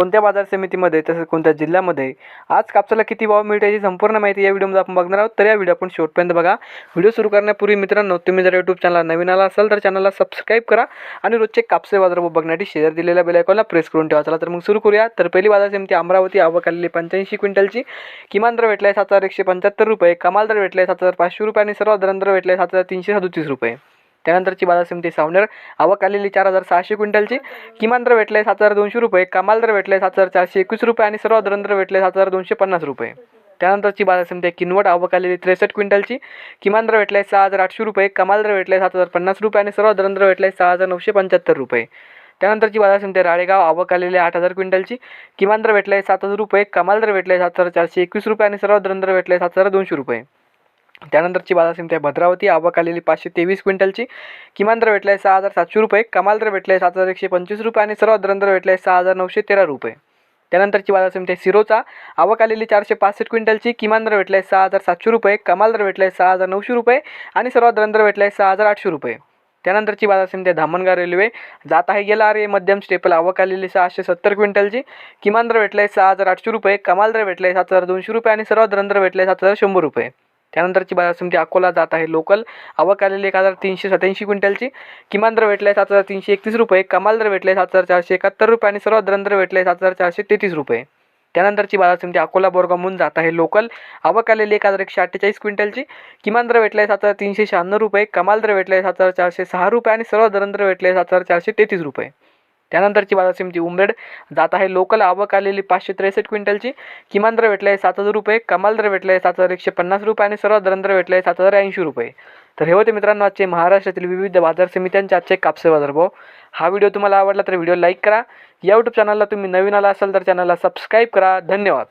कोणत्या बाजार समितीमध्ये तसेच कोणत्या जिल्ह्यामध्ये आज कापसाला किती भाव मिळते याची संपूर्ण माहिती या व्हिडिओमध्ये आपण बघणार आहोत. तर या व्हिडिओ आपण शेवटपर्यंत बघा. व्हिडिओ सुरू करण्यापूर्वी मित्रांनो तुम्ही जर यूट्यूब चॅनल नवीन आला असाल तर चॅनलला सबस्क्राईब करा आणि रोजचे कापसे बाजार बघण्यासाठी शेअर दिलेल्या बेलायकॉनला प्रेस करून ठेवा. चला तर मग सुरू करूया. तर पहिली बाजार समिती अमरावती आवक आलेली पंच्याऐंशी क्विंटलची. किमान दर भेटला आहे सात हजार एकशे पंच्याहत्तर रुपये कमाल दर भेटला आहे सात हजार पाचशे रुपये आणि सर्वात दर दर भेटला आहे सात हजार तीनशे सदोतीस रुपये. त्यानंतरची बाजार समिती सावनेर. आवक आलेली चार हजार सहाशे क्विंटलची. किमान दर भेटले सात हजार दोनशे रुपये. कमाल दर भेटले सात हजार चारशे एकवीस रुपये आणि सर्व दर दर भेटले सात हजार दोनशे पन्नास रुपये. त्यानंतरची बाजार समिती किनवट. आवक आलेली त्रेसष्ट क्विंटलची. किमान दर भेटले सहा हजार आठशे रुपये. कमाल दर भेटले सात हजार पन्नास रुपये आणि सर्व दर दर भेटले सहा हजार नऊशे पंच्याहत्तर रुपये. त्यानंतरची बाजार समिती राळेगाव. आवक आलेली आठ हजार क्विंटलची. किमान दर भेटले सात हजार रुपये. कमाल दर भेटले सात हजार चारशे एकवीस रुपये आणि सर्व दर दर भेटले सात हजार दोनशे रुपये. त्यानंतरची बाजार समिती आहे भद्रावती. आवक आलेली पाचशे तेवीस क्विंटलची. किमान दर भेटला आहे सहा हजार सातशे रुपये. कमाल दर भेटला आहे सात हजार एकशे पंचवीस रुपये आणि सर्वात दर भेटला आहे सहा हजार नऊशे तेरा रुपये. त्यानंतरची बाजार समिती आहे सिरोचा. आवक आलेली चारशे पासष्ट क्विंटलची. किमान दर भेटला आहे सहा हजार सातशे रुपये. कमाल दर भेटला आहे सहा हजार नऊशे रुपये आणि सर्वात दर भेटला आहे सहा हजार आठशे रुपये. त्यानंतरची बाजार समिती आहे धामणगाव रेल्वे. जात आहे गेला अरे मध्यम स्टेपल. आवक आलेली सहाशे सत्तर क्विंटलची. किमान दर भेटला आहे सहा हजार आठशे रुपये. कमाल दर भेटला आहे सात हजार दोनशे रुपये आणि सर्वात दर भेटला आहे सात हजार शंभर रुपये. त्यानंतरची बाजार समिती अकोला जात आहे. लोकल आवक आलेली एक हजार तीनशे सत्याऐंशी क्विंटलची. किमान दर भेटला आहे सात हजार तीनशे एकतीस रुपये. कमाल दर भेटले सात हजार चारशे एकाहत्तर रुपये आणि सर्वात दर भेटला आहे सात हजार चारशे तेहतीस रुपये. त्यानंतरची बाजार समिती अकोला बोरगावहून जात आहे. लोकल आवक आलेली एक हजार एकशे अठ्ठेचाळीस क्विंटलची. किमान दर भेटला आहे सात हजार तीनशे शहाण्णव रुपये. कमाल दर भेटला आहे सात हजार चारशे सहा रुपये आणि सर्वात दर भेटला आहे सात हजार चारशे तेहतीस रुपये. त्यानंतरची बाजार समिती उमरेड जात आहे लोकल आवक आलेली पाचशे त्रेसष्ट क्विंटलची. किमान दर भेटला आहे सात हजार रुपये. कमाल दर भेटला आहे सात हजार एकशे पन्नास रुपये आणि सर्वात दर दर भेटला आहे सात हजार ऐंशी रुपये. तर हे होते मित्रांनो आजचे महाराष्ट्रातील विविध बाजार समित्यांचे आजचे कापसे बाजारभाव हा व्हिडिओ तुम्हाला आवडला तर व्हिडिओ लाईक करा. या यूट्यूब चॅनलला तुम्ही नवीन आला असाल तर चॅनलला सबस्क्राईब करा. धन्यवाद.